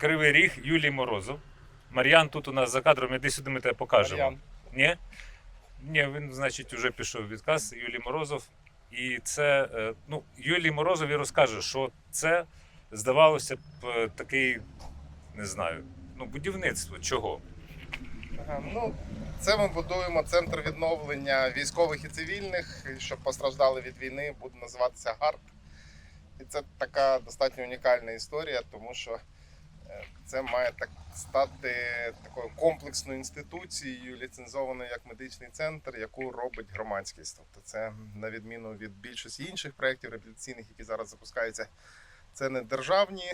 Кривий Ріг, Юлій Морозов. Мар'ян тут у нас за кадром, іди сюди, ми тебе покажемо. Мар'ян. Ні? Ні, він, значить, вже пішов відказ Юлій Морозов. І це, е, ну, Юлій Морозов і розкаже, що це здавалося б е, такий, не знаю, ну, будівництво. Чого? Ага, ну, це ми будуємо центр відновлення військових і цивільних, щоб постраждали від війни, буде називатися ГАРД. І це така достатньо унікальна історія, тому що це має так стати такою комплексною інституцією, ліцензованою як медичний центр, яку робить громадськість. Тобто, це на відміну від більшості інших проєктів реабілітаційних, які зараз запускаються, це не державні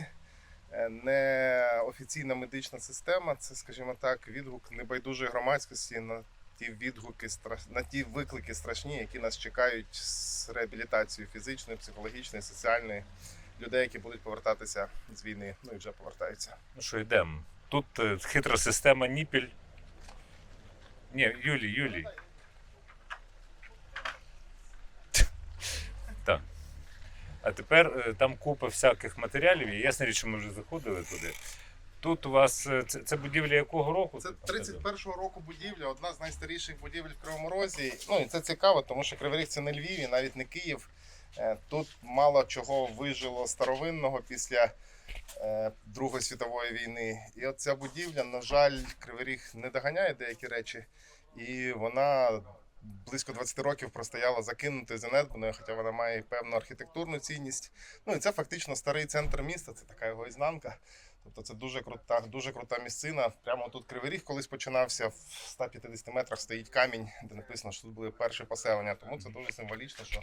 е, не офіційна медична система, це, скажімо так, відгук небайдужої громадськості на ті відгуки, на ті виклики страшні, які нас чекають з реабілітацією фізичної, психологічної, соціальної людей, які будуть повертатися з війни, ну і вже повертаються. Ну що, йдемо. Тут е, хитра система Ніпіль. Ні, Юлій, Юлій. Так. А тепер е, там купа всяких матеріалів, і ясна річ, що ми вже заходили туди. Тут у вас е, це, це будівля якого року? Це Ти показав? 31-го року будівля, одна з найстаріших будівель в Кривому Розі. Ну і це цікаво, тому що Кривий Ріг це не Львів і навіть не Київ. Е, Тут мало чого вижило старовинного після е, Другої світової війни. І от ця будівля, на жаль, Кривий Ріг не доганяє деякі речі, і вона. Близько 20 років простояла закинутою занедбаною, хоча вона має певну архітектурну цінність. Ну і це фактично старий центр міста, це така його ізнанка. Тобто це дуже крута, дуже крута місцина. Прямо тут Кривий Ріг колись починався. В 150 метрах стоїть камінь, де написано, що тут були перші поселення. Тому це дуже символічно, що,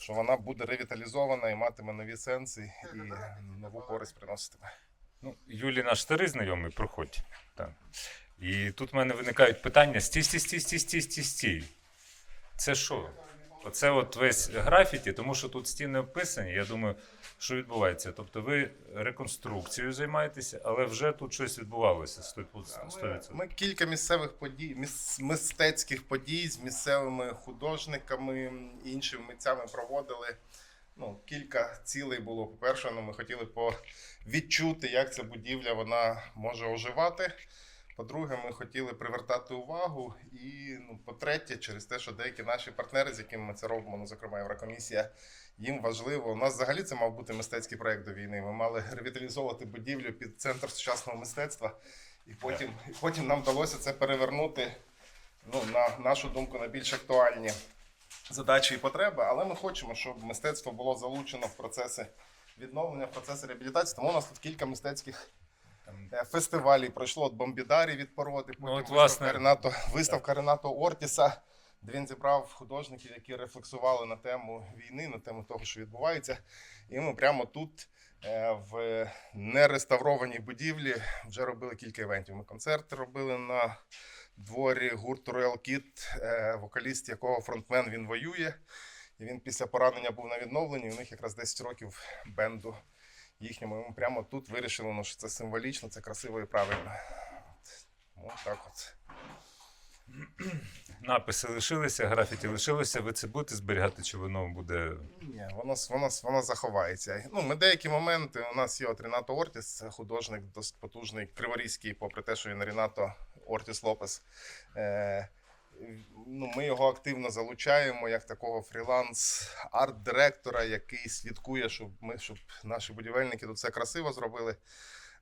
що вона буде ревіталізована і матиме нові сенси і нову користь приноситиме. Ну, Юлі, наш старий знайомий, проходь. Так. І тут в мене виникають питання: стій, стій, стій, стій, стій, стій, стій. Це що? Оце от весь графіті, тому що тут стіни описані. Я думаю, що відбувається. Тобто ви реконструкцією займаєтеся, але вже тут щось відбувалося. 100%. Ми кілька місцевих подій, міс- мистецьких подій з місцевими художниками і іншими митцями проводили. Ну, кілька цілей було. По-перше, ну, ми хотіли по- відчути, як ця будівля вона може оживати. По-друге, ми хотіли привертати увагу. І ну, по-третє, через те, що деякі наші партнери, з якими ми це робимо, ну, зокрема Єврокомісія, їм важливо. У нас взагалі це мав бути мистецький проект до війни. Ми мали ревіталізовувати будівлю під центр сучасного мистецтва. І потім, і потім нам вдалося це перевернути, ну, на нашу думку, на більш актуальні задачі і потреби. Але ми хочемо, щоб мистецтво було залучено в процеси відновлення, в процеси реабілітації. Тому у нас тут кілька мистецьких Там е, пройшло от бомбідарі від породи, потім Ну, от, виставка, Ренато, виставка Ренато Ортіса, де він зібрав художників, які рефлексували на тему війни, на тему того, що відбувається. І ми прямо тут. е, В нереставрованій будівлі вже робили кілька івентів. Ми концерт робили на дворі гурту Royal Kid, е, вокаліст якого фронтмен він воює. І він після поранення був на відновленні. У них якраз 10 років бенду їхньому. Ми прямо тут вирішили, ну, що це символічно, це красиво і правильно. Тому так от. написи лишилися, графіті лишилося. Ви це будете зберігати, чи воно буде. Ні, воно, воно, воно заховається. Ну, ми деякі моменти. У нас є от Ренато Ортіс, це художник досить потужний, криворізький, попри те, що він Ренато Ортіс Лопес. Е, ну, ми його активно залучаємо як такого фріланс-арт-директора, який слідкує, щоб ми, щоб наші будівельники тут все красиво зробили.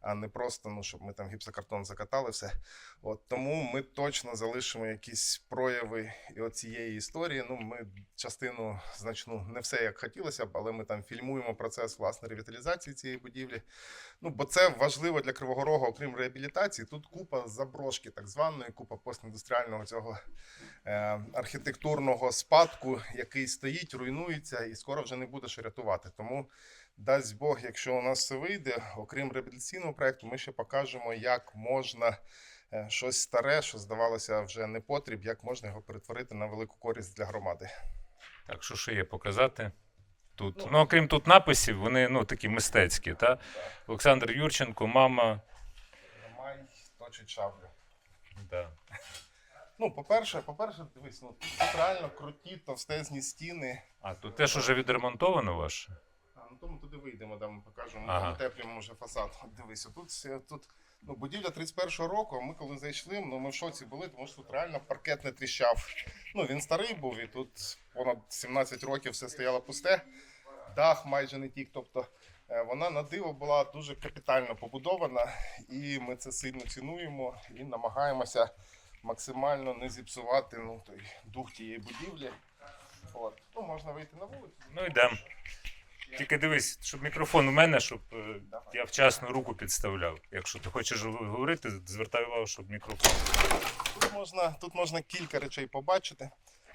А не просто ну, щоб ми там гіпсокартон закатали все. От тому ми точно залишимо якісь прояви і от цієї історії. Ну, ми частину значну, не все як хотілося б, але ми там фільмуємо процес власне ревіталізації цієї будівлі. Ну, бо це важливо для Кривого Рогу, окрім реабілітації. Тут купа заброшки, так званої, купа постіндустріального цього е, архітектурного спадку, який стоїть, руйнується і скоро вже не буде що рятувати. Тому дасть Бог, якщо у нас все вийде, окрім реабілітаційного проекту, ми ще покажемо, як можна е, щось старе, що здавалося вже не потріб, як можна його перетворити на велику користь для громади. Так, що ще є показати? Тут. Ну, окрім тут написів, вони ну, такі мистецькі. Та? Олександр Юрченко, мама. Май точить шаблю. Да. Ну, по-перше, по-перше, дивись, ну тут реально круті товстезні стіни. А тут теж уже відремонтовано ваше? А, то ми туди вийдемо, де ми покажемо, Ага. ага. утеплюємо вже фасад. От дивись, тут, все- тут ну, будівля 31-го року, ми коли зайшли, ну, ми в шоці були, тому що тут реально паркет не тріщав. Ну, він старий був, і тут понад 17 років все стояло пусте, дах майже не тік. Тобто е, вона на диво була дуже капітально побудована, і ми це сильно цінуємо і намагаємося максимально не зіпсувати ну, той дух тієї будівлі. От. Ну, можна вийти на вулицю. Ну йдемо. Тільки дивись, щоб мікрофон у мене, щоб е, я вчасно руку підставляв. Якщо ти хочеш говорити, звертай увагу, щоб мікрофон. Тут можна, тут можна кілька речей побачити.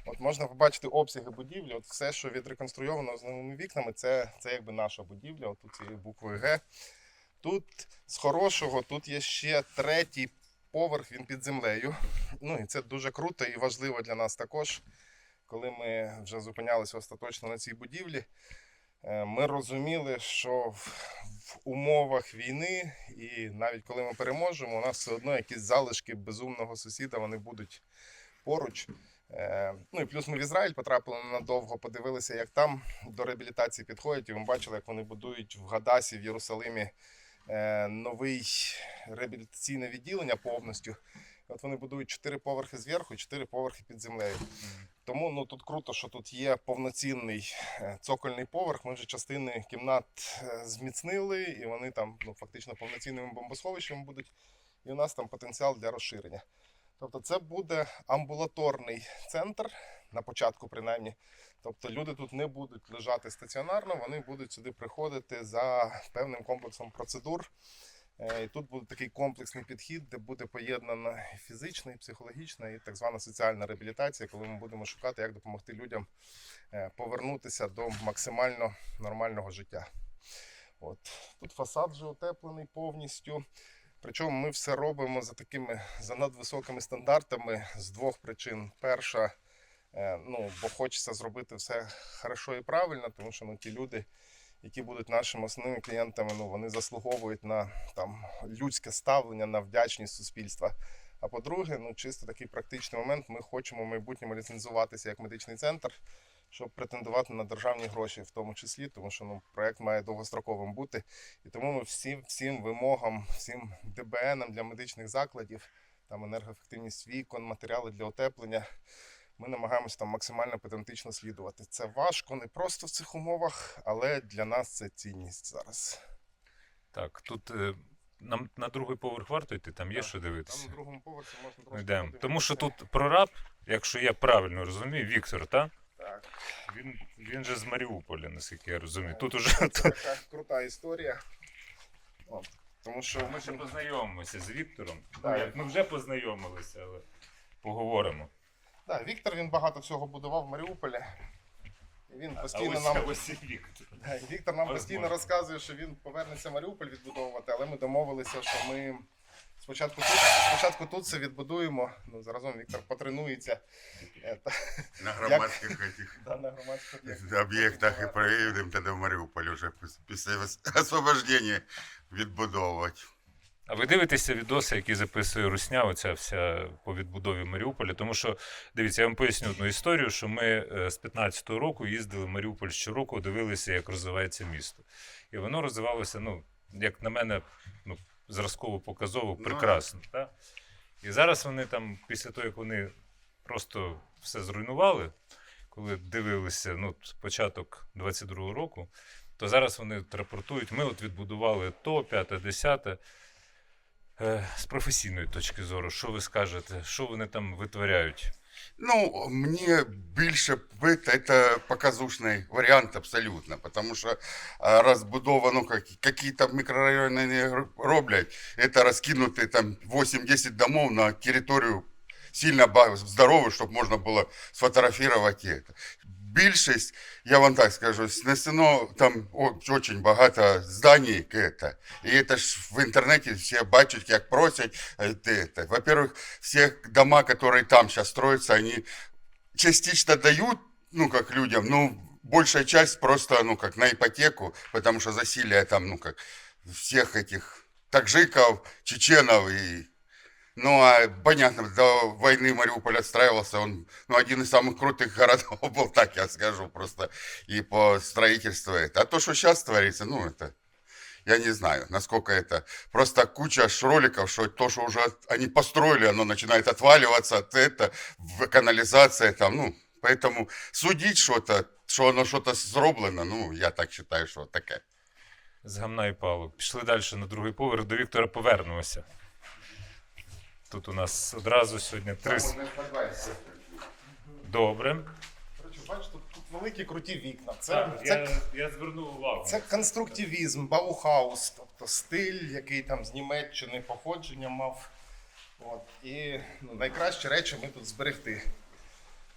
От можна побачити обсяги будівлі. От все, що відреконструйовано з новими вікнами, це, це якби наша будівля, от тут цією буквою Г. Тут з хорошого, тут є ще третій поверх, він під землею. Ну і це дуже круто і важливо для нас також. Коли ми вже зупинялися остаточно на цій будівлі, ми розуміли, що в, в умовах війни, і навіть коли ми переможемо, у нас все одно якісь залишки безумного сусіда вони будуть поруч. Е, Ну і плюс ми в Ізраїль потрапили надовго, подивилися, як там до реабілітації підходять. І ми бачили, як вони будують в Гадасі, в Єрусалимі е, новий реабілітаційне відділення повністю. От вони будують чотири поверхи зверху чотири поверхи під землею. Тому ну тут круто, що тут є повноцінний е, цокольний поверх. Ми вже частини кімнат е, зміцнили, і вони там ну, фактично повноцінними бомбосховищами будуть. І у нас там потенціал для розширення. Тобто, це буде амбулаторний центр на початку, принаймні. Тобто люди тут не будуть лежати стаціонарно, вони будуть сюди приходити за певним комплексом процедур. Е, І тут буде такий комплексний підхід, де буде поєднана фізична, і психологічна, і так звана соціальна реабілітація, коли ми будемо шукати, як допомогти людям е, повернутися до максимально нормального життя. От. Тут фасад вже утеплений повністю. Причому ми все робимо за такими за надвисокими стандартами з двох причин. Перша, е, ну, бо хочеться зробити все хорошо і правильно, тому що ну, ті люди, які будуть нашими основними клієнтами, ну, вони заслуговують на там, людське ставлення, на вдячність суспільства. А по-друге, ну, чисто такий практичний момент, ми хочемо в майбутньому ліцензуватися як медичний центр, щоб претендувати на державні гроші, в тому числі, тому що ну, проект має довгостроковим бути. І тому ми всім, всім вимогам, всім ДБНам для медичних закладів, там енергоефективність вікон, матеріали для утеплення. Ми намагаємося там максимально педантично слідувати. Це важко не просто в цих умовах, але для нас це цінність зараз. Так, тут е, нам на другий поверх варто йти, там є Так, що Там дивитися. на другому поверсі можна трошки. йдемо. Тому що тут прораб, якщо я правильно розумію, Віктор, так? Так. Він, він же з Маріуполя, наскільки я розумію. Е, Тут уже Це така крута історія. От, Тому що ми ще познайомимося з Віктором. Ну, як, Ми вже познайомилися, але поговоримо. Да, Віктор він багато всього будував в Маріуполі. І він постійно нам. Да, і Віктор нам постійно розказує, що він повернеться Маріуполь відбудовувати, але ми домовилися, що ми спочатку тут, спочатку тут це відбудуємо. Ну, заразом Віктор потренується е, та- На громадських этих да, на громадських об'єктах. об'єктах і проїдемо тоді в Маріуполь вже після освобождення відбудовувати. А ви дивитеся відоси, які записує Русня, оця вся по відбудові Маріуполя. Тому що, дивіться, я вам поясню одну історію, що ми е, з 15-го року їздили в Маріуполь щороку, дивилися, як розвивається місто. І воно розвивалося, ну, як на мене, ну, зразково показово, Ну, прекрасно. так? І зараз вони там, після того, як вони просто все зруйнували, коли дивилися ну, початок 22-го року, то зараз вони рапортують, ми от відбудували то, п'яте, десяте. Е, З професійної точки зору, що ви скажете, що вони там витворяють? Ну, мені більше бит це показушний варіант абсолютно, тому що а, розбудовано, як, які-то мікрорайони не роблять, це розкинути там 8-10 домов на територію сильно ба- здорову, щоб можна було сфотографувати це. Більшість, я вам так скажу, снесено там о- очень багато зданий. к Это. І це ж в інтернеті всі бачать, як просять. е, те- те. Во-первых, все дома, которые там сейчас строятся, они частично дают, ну, как людям, ну, большая часть просто, ну, как на ипотеку, потому что засилие там, ну, как всех этих таджиков, чеченов и Ну, а понятно, до войны Мариуполь отстраивался, он ну, один из самых крутых городов был, так я скажу, просто и по строительству это. А то, что сейчас творится, ну, это, я не знаю, насколько это, просто куча ж роликов, что то, что уже они построили, оно начинает отваливаться, от это, в канализация там, ну, поэтому судить что-то, что оно что-то зроблено, ну, я так считаю, что таке. З гамна і палок. Пішли далі на другий поверх, до Віктора повернемося. Тут у нас одразу сьогодні три. с- Добре. Бачиш, тут, тут великі круті вікна. Це, Так, це, я, я звернув увагу. це конструктивізм, Баухаус, тобто стиль, який там з Німеччини походження мав. От. І ну, найкращі речі ми тут зберегти.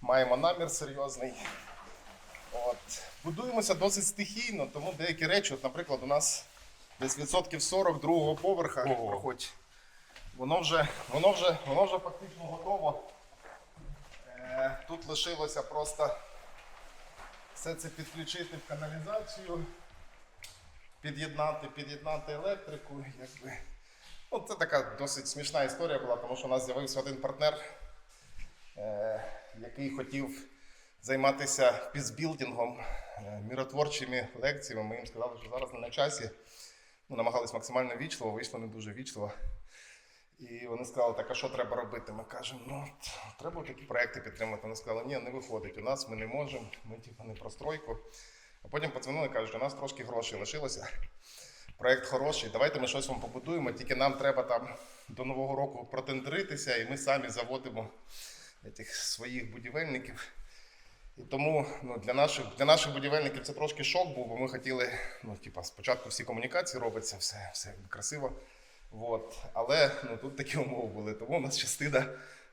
Маємо намір серйозний. От. Будуємося досить стихійно, тому деякі речі, от, наприклад, у нас десь відсотків 40 другого поверха Ого. проходь. Воно вже, воно вже, воно вже фактично готово. Е, тут лишилося просто все це підключити в каналізацію, під'єднати, під'єднати електрику. Якби. Ну, це така досить смішна історія була, тому що у нас з'явився один партнер, е, який хотів займатися пізбілдингом, е, міротворчими лекціями. Ми їм сказали, що зараз не на часі. Ну, намагались максимально вічливо, вийшло не дуже вічливо. І вони сказали, так а що треба робити? Ми кажемо, ну треба такі проекти підтримати. Вони сказали, ні, не виходить. У нас ми не можемо, ми типу не про стройку. А потім подзвонили, кажуть, у нас трошки грошей лишилося. Проект хороший, давайте ми щось вам побудуємо, тільки нам треба там до Нового року протендеритися, і ми самі заводимо этих своїх будівельників. І тому ну, для, наших, для наших будівельників це трошки шок був, бо ми хотіли, ну, типа, спочатку всі комунікації робиться, все, все красиво. Вот. Але ну, тут такі умови були. Тому у нас частина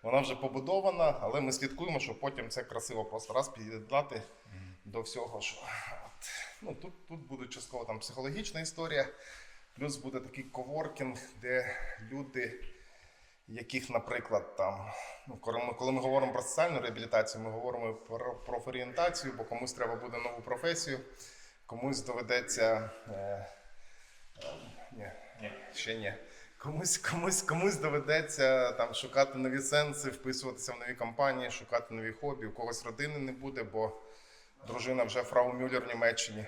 вона вже побудована, але ми слідкуємо, щоб потім це красиво просто раз під'єднати до всього. Що, от. ну, тут, тут буде частково там психологічна історія, плюс буде такий коворкінг, де люди, яких, наприклад, там, ну, коли ми, коли ми говоримо про соціальну реабілітацію, ми говоримо про профорієнтацію, бо комусь треба буде нову професію, комусь доведеться. Е, е, ні, ще ні. Комусь, комусь, комусь доведеться там шукати нові сенси, вписуватися в нові компанії, шукати нові хобі. У когось родини не буде, бо дружина вже фрау Мюллер в Німеччині.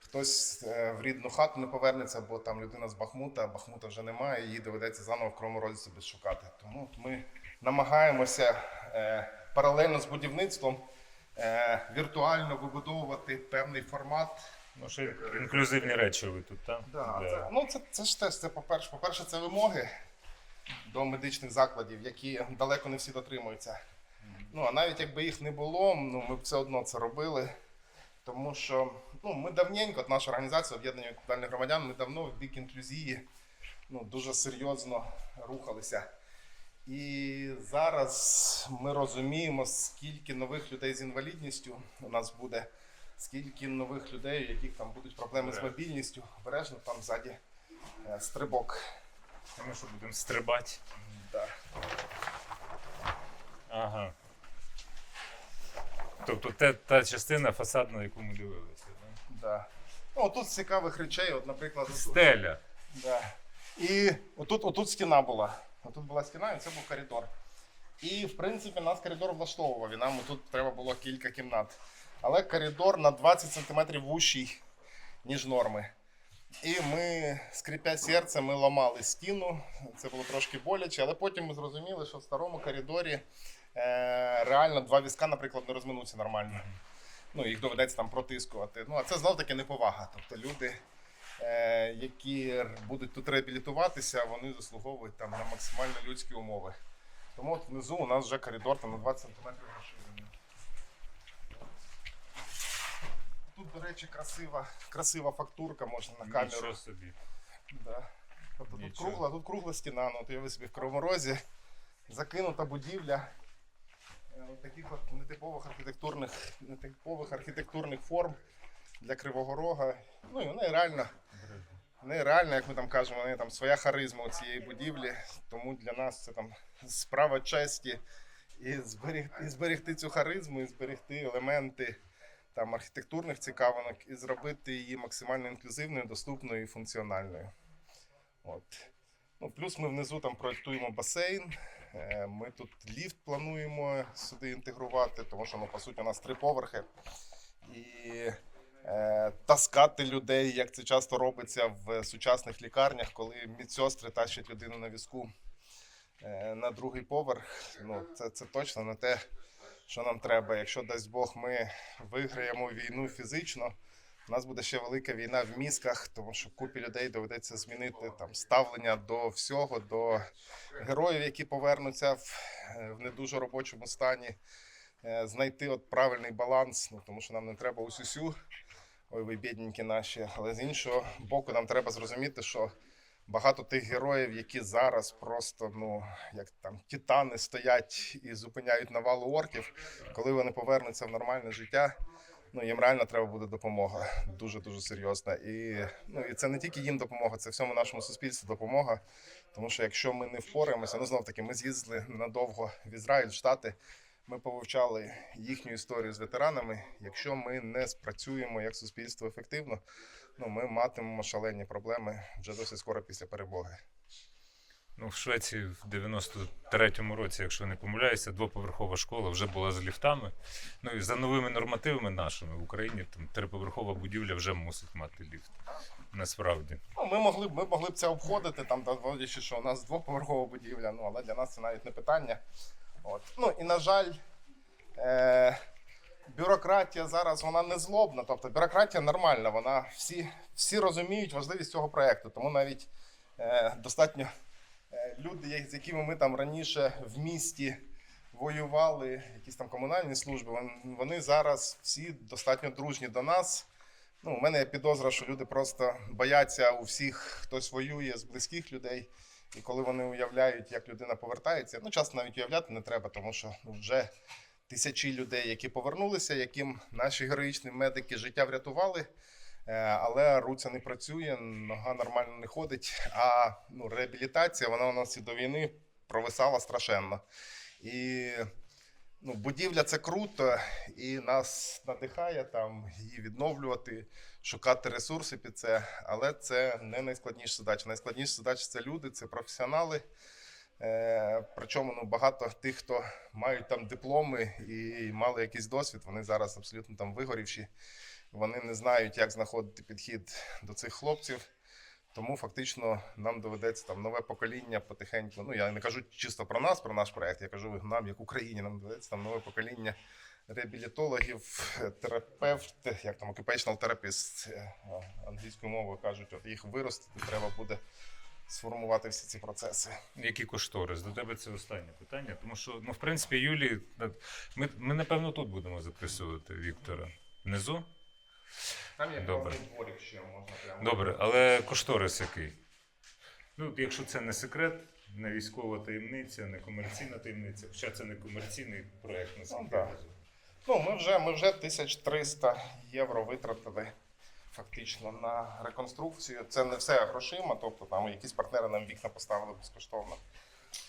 Хтось е, в рідну хату не повернеться, бо там людина з Бахмута, Бахмута вже немає, їй доведеться заново в Кривому Розі себе шукати. Тому ми намагаємося е, паралельно з будівництвом е, віртуально вибудовувати певний формат. Ну, ще інклюзивні речі ви тут, так? Да, Це, ну, це, це ж теж це по-перше. По-перше, це вимоги до медичних закладів, які далеко не всі дотримуються. Ну, а навіть якби їх не було, ну, ми б все одно це робили. Тому що ну, ми давненько, от наша організація об'єднання відповідальних громадян, ми давно в бік інклюзії ну, дуже серйозно рухалися. І зараз ми розуміємо, скільки нових людей з інвалідністю у нас буде, скільки нових людей, у яких там будуть проблеми з мобільністю. Обережно там ззаді е, стрибок. Ми що будемо стрибати? Да. Ага. Тобто те, та частина фасадна, яку ми дивилися. Да? Да. Ну, тут з цікавих речей, от, наприклад, Стеля. Да. І отут, отут стіна була. Отут була стіна, і це був коридор. І, в принципі, нас коридор влаштовував. І нам тут треба було кілька кімнат. Але коридор на 20 см вущий, ніж норми. І ми, скрипя серце, ми ламали стіну. Це було трошки боляче, але потім ми зрозуміли, що в старому коридорі е, реально два візка, наприклад, не розминуться нормально. Ну, їх доведеться там протискувати. Ну, а це знов таки неповага. Тобто люди, е, які будуть тут реабілітуватися, вони заслуговують там на максимально людські умови. Тому от внизу у нас вже коридор там на 20 см розширений. Тут, до речі, красива, красива фактурка, можна на камеру. Нічого собі. Да. Тобто тут Нічого. кругла, тут кругла стіна, ну от уяви собі в Кривому Розі, закинута будівля е, от таких от нетипових архітектурних, нетипових архітектурних форм для Кривого Рога. Ну і вони реально, вони реально, як ми там кажемо, вони там своя харизма у цієї будівлі. Тому для нас це там справа честі і зберегти, і зберегти цю харизму, і зберегти елементи там архітектурних цікавинок і зробити її максимально інклюзивною, доступною і функціональною. От. Ну, плюс ми внизу там проєктуємо басейн. Е, Ми тут ліфт плануємо сюди інтегрувати, тому що ну, по суті у нас три поверхи. І е, таскати людей, як це часто робиться в сучасних лікарнях, коли медсестри тащать людину на візку е, на другий поверх. Ну, це, це точно не те, що нам треба. Якщо дасть Бог, ми виграємо війну фізично. У нас буде ще велика війна в мізках, тому що купі людей доведеться змінити там ставлення до всього, до героїв, які повернуться в, е, в не дуже робочому стані, е, знайти от правильний баланс, ну тому що нам не треба усюсю. Ой, ви бідненькі наші. Але з іншого боку, нам треба зрозуміти, що багато тих героїв, які зараз просто ну як там титани стоять і зупиняють навалу орків, коли вони повернуться в нормальне життя. Ну, їм реально треба буде допомога, дуже дуже серйозна. І ну і це не тільки їм допомога, це всьому нашому суспільству допомога. Тому що якщо ми не впораємося, ну знов таки, ми з'їздили надовго в Ізраїль, в Штати. Ми повивчали їхню історію з ветеранами. Якщо ми не спрацюємо як суспільство ефективно, ну ми матимемо шалені проблеми вже досить скоро після перемоги. Ну, в Швеції в 93-му році, якщо не помиляюся, двоповерхова школа вже була з ліфтами. Ну і за новими нормативами нашими в Україні там триповерхова будівля вже мусить мати ліфт. Насправді. Ну, ми могли б ми могли б це обходити, там доводячи, що у нас двоповерхова будівля, ну але для нас це навіть не питання. От. Ну і на жаль, е- бюрократія зараз вона не злобна. Тобто бюрократія нормальна, вона всі, всі розуміють важливість цього проекту. Тому навіть е- достатньо е, люди, з якими ми там раніше в місті воювали, якісь там комунальні служби, вони зараз всі достатньо дружні до нас. Ну, у мене є підозра, що люди просто бояться у всіх, хтось воює з близьких людей. І коли вони уявляють, як людина повертається, ну часто навіть уявляти не треба, тому що ну, вже тисячі людей, які повернулися, яким наші героїчні медики життя врятували, е, але руця не працює, нога нормально не ходить. А ну, реабілітація вона у нас і до війни провисала страшенно. І ну, будівля це круто, і нас надихає там її відновлювати, шукати ресурси під це. Але це не найскладніша задача. Найскладніша задача це люди, це професіонали. Е, причому ну, багато тих, хто мають там дипломи і мали якийсь досвід, вони зараз абсолютно там вигорівші. Вони не знають, як знаходити підхід до цих хлопців. Тому фактично нам доведеться там нове покоління потихеньку. Ну я не кажу чисто про нас, про наш проект. Я кажу нам, як Україні, нам доведеться там нове покоління реабілітологів, терапевт, як там therapist, е, англійською мовою кажуть, от їх виростити треба буде сформувати всі ці процеси. Які кошторис? До тебе це останнє питання. Тому що, ну, в принципі, Юлі, ми, ми напевно тут будемо записувати Віктора. Внизу? Там є Добре. дворик ще можна прямо. Добре, але кошторис який? Ну, якщо це не секрет, не військова таємниця, не комерційна таємниця, хоча це не комерційний проєкт, наскільки Ну, так. Ну, ми вже, ми вже 1300 євро витратили фактично на реконструкцію. Це не все грошима, тобто там якісь партнери нам вікна поставили безкоштовно.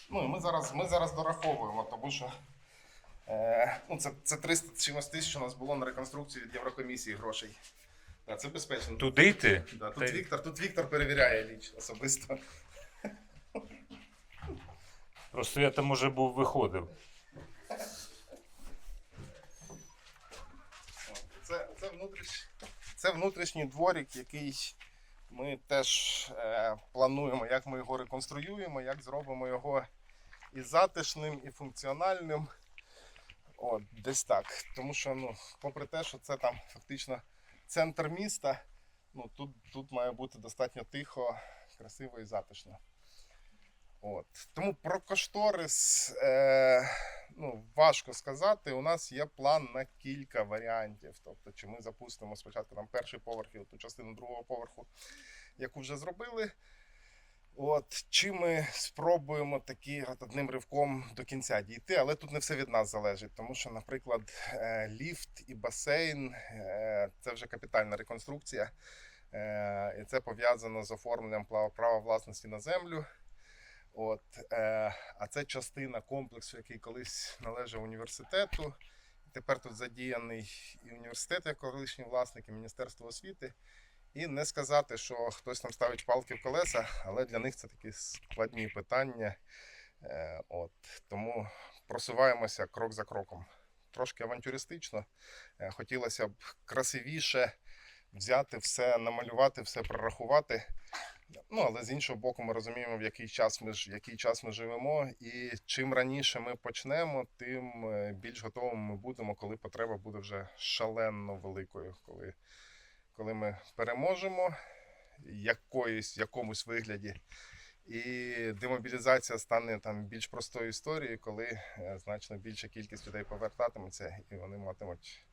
Ну і ми зараз, ми зараз дораховуємо, тому що е, ну, це, це 300 чимось тисяч у нас було на реконструкцію від Єврокомісії грошей. Да, це безпечно. Туди йти? Да, тут, й- Віктор, тут Віктор перевіряє ліч особисто. Просто я там уже був виходив. Це, це, внутріш... це внутрішній дворик, який ми теж е, плануємо, як ми його реконструюємо, як зробимо його і затишним, і функціональним. От, десь так. Тому що, ну, попри те, що це там фактично центр міста, ну, тут, тут має бути достатньо тихо, красиво і затишно. От. Тому про кошторис е, ну, важко сказати. У нас є план на кілька варіантів. Тобто, чи ми запустимо спочатку там перший поверх і ту частину другого поверху, яку вже зробили. От, чи ми спробуємо таки от одним ривком до кінця дійти, але тут не все від нас залежить, тому що, наприклад, е, ліфт і басейн е, це вже капітальна реконструкція, е, і це пов'язано з оформленням права власності на землю. От, е, а це частина комплексу, який колись належав університету. Тепер тут задіяний і університет як колишній власник, і Міністерство освіти. І не сказати, що хтось там ставить палки в колеса, але для них це такі складні питання. Е, От, тому просуваємося крок за кроком. Трошки авантюристично. Е, Хотілося б красивіше взяти все, намалювати, все прорахувати. Ну, але з іншого боку, ми розуміємо, в який час ми ж який час ми живемо, і чим раніше ми почнемо, тим е, більш готовими ми будемо, коли потреба буде вже шалено великою. Коли, коли ми переможемо якоїсь, якомусь вигляді, і демобілізація стане там більш простою історією, коли е, значно більша кількість людей повертатиметься, і вони матимуть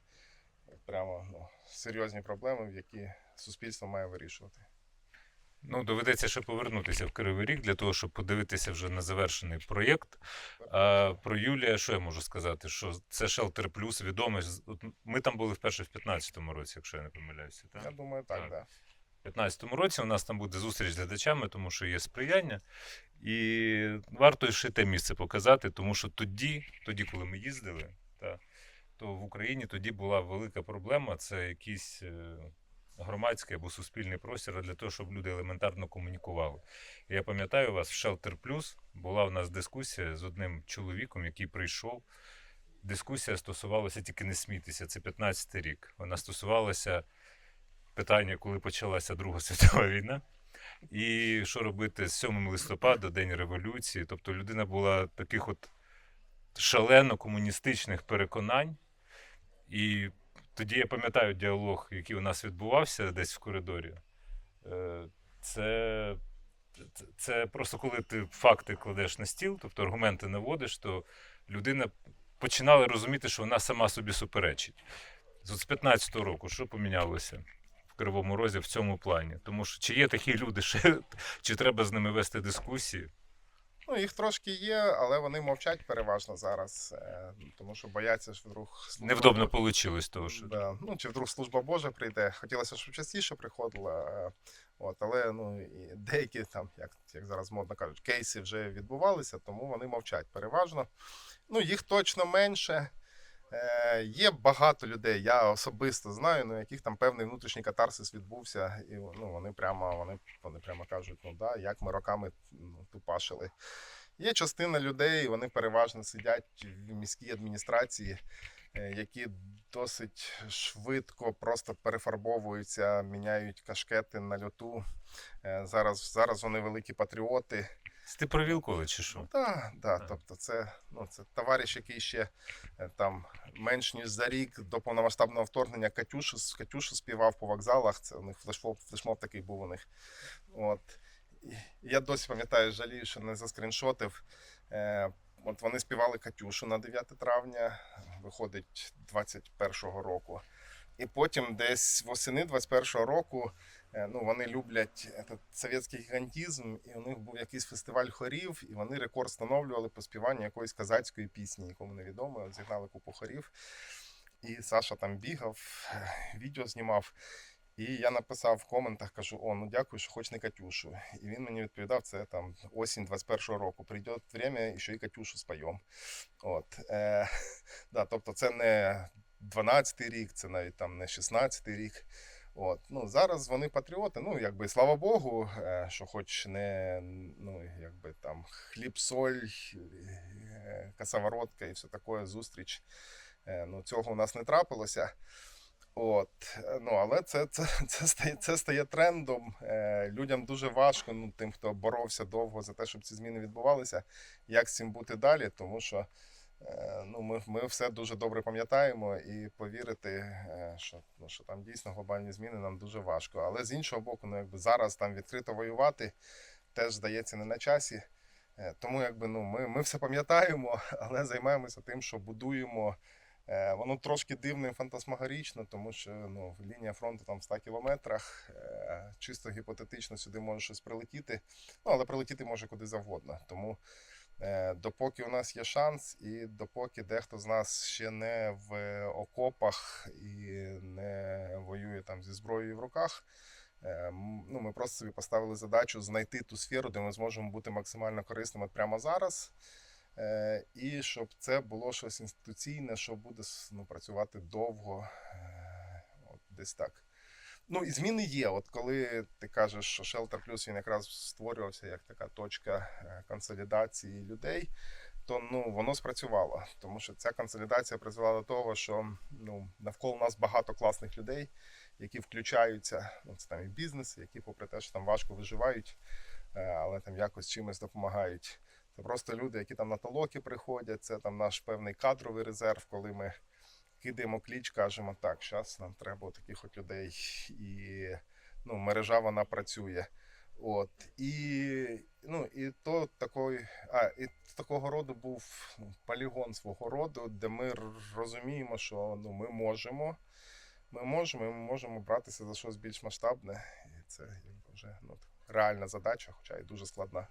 прямо ну, серйозні проблеми, в які суспільство має вирішувати. Ну, доведеться ще повернутися в Кривий Ріг для того, щоб подивитися вже на завершений проєкт. А про Юлія, що я можу сказати? Що це Shelter Plus відомий. Ми там були вперше в 15-му році, якщо я не помиляюся. Так? Я думаю, так, Так. так. У 15-му році у нас там буде зустріч з глядачами, тому що є сприяння. І варто ще те місце показати, тому що тоді, тоді коли ми їздили, та, то в Україні тоді була велика проблема це якийсь е, громадський або суспільний простір для того, щоб люди елементарно комунікували. Я пам'ятаю, у вас в Shelter Plus була у нас дискусія з одним чоловіком, який прийшов. Дискусія стосувалася тільки не смійтеся, це 15-й рік. Вона стосувалася питання, коли почалася Друга світова війна. І що робити з 7 листопада, День революції. Тобто людина була таких от шалено комуністичних переконань. І тоді я пам'ятаю діалог, який у нас відбувався десь в коридорі. Е, Це, це, просто коли ти факти кладеш на стіл, тобто аргументи наводиш, то людина починала розуміти, що вона сама собі суперечить. З 15-го року що помінялося? в Кривому Розі в цьому плані. Тому що чи є такі люди, ще, чи треба з ними вести дискусії? Ну, їх трошки є, але вони мовчать переважно зараз, е, тому що бояться, що вдруг служба Невдобно вийшло того, що Да. Ну, чи вдруг служба Божа прийде. Хотілося, щоб частіше приходила. е, От, але ну, і деякі там, як, як зараз модно кажуть, кейси вже відбувалися, тому вони мовчать переважно. Ну, їх точно менше. Е, є багато людей, я особисто знаю, ну, яких там певний внутрішній катарсис відбувся, і ну, вони прямо, вони, вони прямо кажуть, ну да, як ми роками ну, тупашили. Є частина людей, вони переважно сидять в міській адміністрації, е, які досить швидко просто перефарбовуються, міняють кашкети на льоту. Е, Зараз, зараз вони великі патріоти. Ти про Вілколи чи що? Так, Так. тобто це, ну, це товариш, який ще е, там менш ніж за рік до повномасштабного вторгнення Катюшу, Катюшу співав по вокзалах. Це у них флешмоб, флешмоб такий був у них. От. Я досі пам'ятаю, жалію, що не заскріншотив. Е, от вони співали Катюшу на 9 травня, виходить 21-го року. І потім десь восени 21-го року ну, вони люблять совєтський гігантизм, і у них був якийсь фестиваль хорів, і вони рекорд встановлювали по співанню якоїсь казацької пісні, нікому не відомо. От Зігнали купу хорів. І Саша там бігав, е, відео знімав. І я написав в коментах, кажу: о, ну дякую, що хоч не Катюшу. І він мені відповідав, це там осінь 21-го року. Прийде время, і ще й Катюшу споєм. От, е, да, тобто це не 12-й рік, це навіть там не 16-й рік. От, ну, зараз вони патріоти. Ну, якби слава Богу, е, що хоч не ну, якби там хліб, соль, е, косоворотка і все таке зустріч. Е, Ну, цього у нас не трапилося. От, ну, але це, це, це, стає, це стає трендом. Людям дуже важко, ну, тим, хто боровся довго за те, щоб ці зміни відбувалися, як з цим бути далі, тому що Ну, ми, ми все дуже добре пам'ятаємо і повірити, е, що, ну, що там дійсно глобальні зміни нам дуже важко. Але з іншого боку, ну, якби зараз там відкрито воювати теж здається не на часі. Е, Тому якби, ну, ми, ми все пам'ятаємо, але займаємося тим, що будуємо. Е, Воно трошки дивно і фантасмагорично, тому що ну, лінія фронту там в 100 кілометрах. Е, Чисто гіпотетично сюди може щось прилетіти, ну, але прилетіти може куди завгодно. Тому Е, Допоки у нас є шанс, і допоки дехто з нас ще не в окопах і не воює там зі зброєю в руках, е, ну, ми просто собі поставили задачу знайти ту сферу, де ми зможемо бути максимально корисними прямо зараз. Е, І щоб це було щось інституційне, що буде ну, працювати довго. Е, От десь так. Ну, і зміни є. От коли ти кажеш, що Shelter Plus він якраз створювався як така точка е, консолідації людей, то ну воно спрацювало. Тому що ця консолідація призвела до того, що ну навколо нас багато класних людей, які включаються. Ну, це там і бізнес, які, попри те, що там важко виживають, е, але там якось чимось допомагають. Це просто люди, які там на толоки приходять. Це там наш певний кадровий резерв, коли ми кидаємо кліч, кажемо, так, зараз нам треба таких от людей, і ну, мережа вона працює. От і ну і то такої, а і такого роду був полігон свого роду, де ми розуміємо, що ну ми можемо, ми можемо, ми можемо братися за щось більш масштабне, і це вже ну реальна задача, хоча й дуже складна.